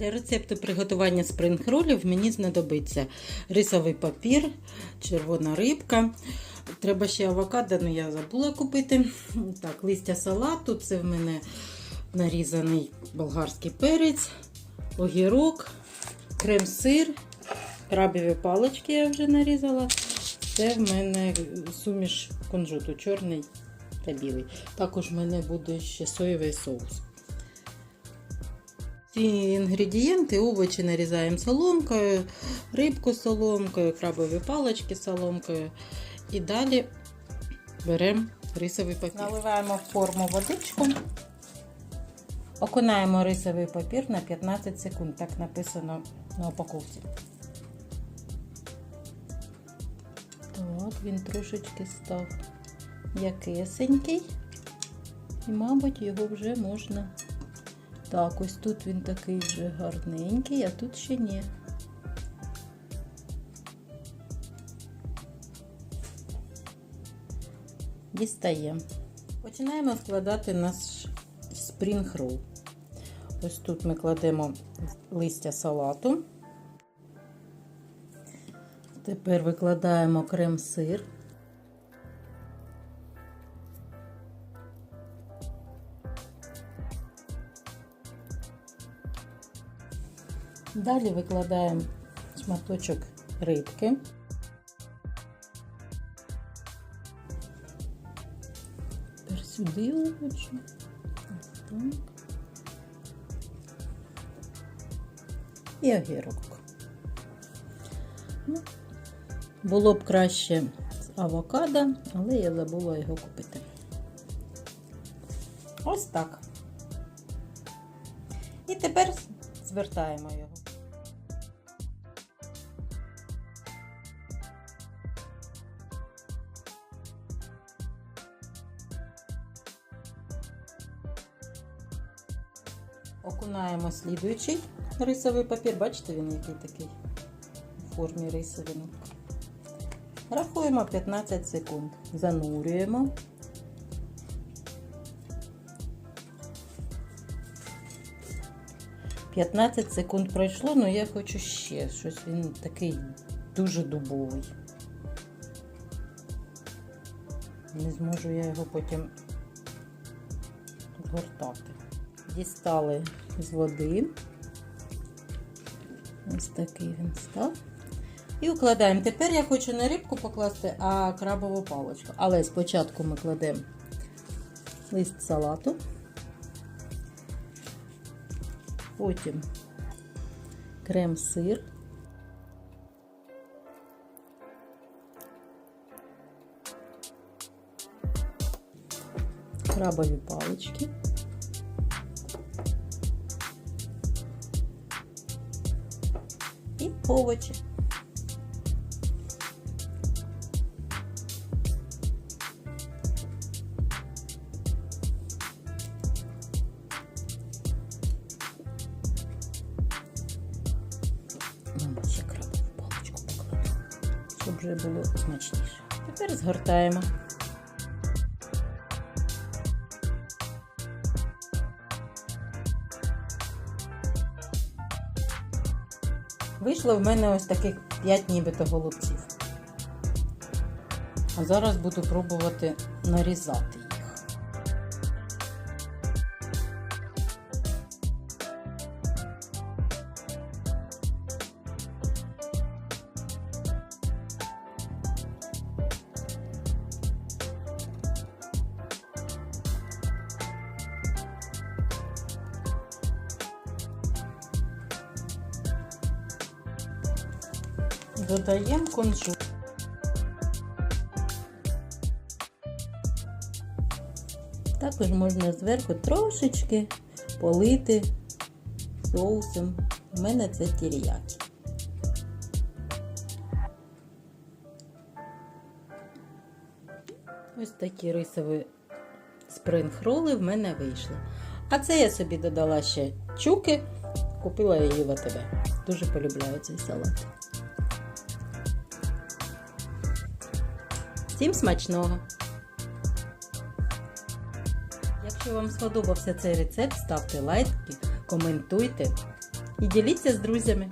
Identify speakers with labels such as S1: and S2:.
S1: Для рецепту приготування спринг-ролів мені знадобиться рисовий папір, червона рибка. Треба ще авокадо, але я забула купити. Так, листя салату. Це в мене нарізаний болгарський перець, огірок, крем-сир, крабові палички я вже нарізала. Це в мене суміш кунжуту, чорний та білий. Також в мене буде ще соєвий соус. Ці інгредієнти, овочі нарізаємо соломкою, рибку соломкою, крабові палички соломкою. І далі беремо рисовий папір. Наливаємо в форму водичку, окунаємо рисовий папір на 15 секунд, так написано на упаковці. Так, він трошечки став якесенький. І, мабуть, його вже можна. Так, ось тут він такий вже гарненький, а тут ще ні. Дістаємо. Починаємо складати наш спрінг рол. Ось тут ми кладемо листя салату. Тепер викладаємо крем-сир. Далі викладаємо шматочок рибки. Тепер сюди овочі. І огірок. Ну, було б краще авокадо, але я забула його купити. Ось так. І тепер звертаємо його. Окунаємо слідуючий рисовий папір. Бачите, він який такий у формі рисовинок. Рахуємо 15 секунд. Занурюємо. П'ятнадцять секунд пройшло, але я хочу ще щось. Він такий дуже дубовий. Не зможу я його потім згортати. Дістали з води. Ось такий він став. І укладаємо. Тепер я хочу не рибку покласти, а крабову паличку. Але спочатку ми кладемо лист салату. Потім крем-сир. Крабові палички. Овочі. Ще крабову щоб вже було смачніше. Тепер згортаємо. Вийшло в мене ось таких 5 нібито голубців. А зараз буду пробувати нарізати їх. Додаємо кунжут. Також можна зверху трошечки полити соусом. У мене це тіріякі. Ось такі рисові спринг-роли в мене вийшли. А це я собі додала ще чуки, купила її в АТБ. Дуже полюбляю цей салат. Всім смачного! Якщо вам сподобався цей рецепт, ставте лайки, коментуйте і діліться з друзями.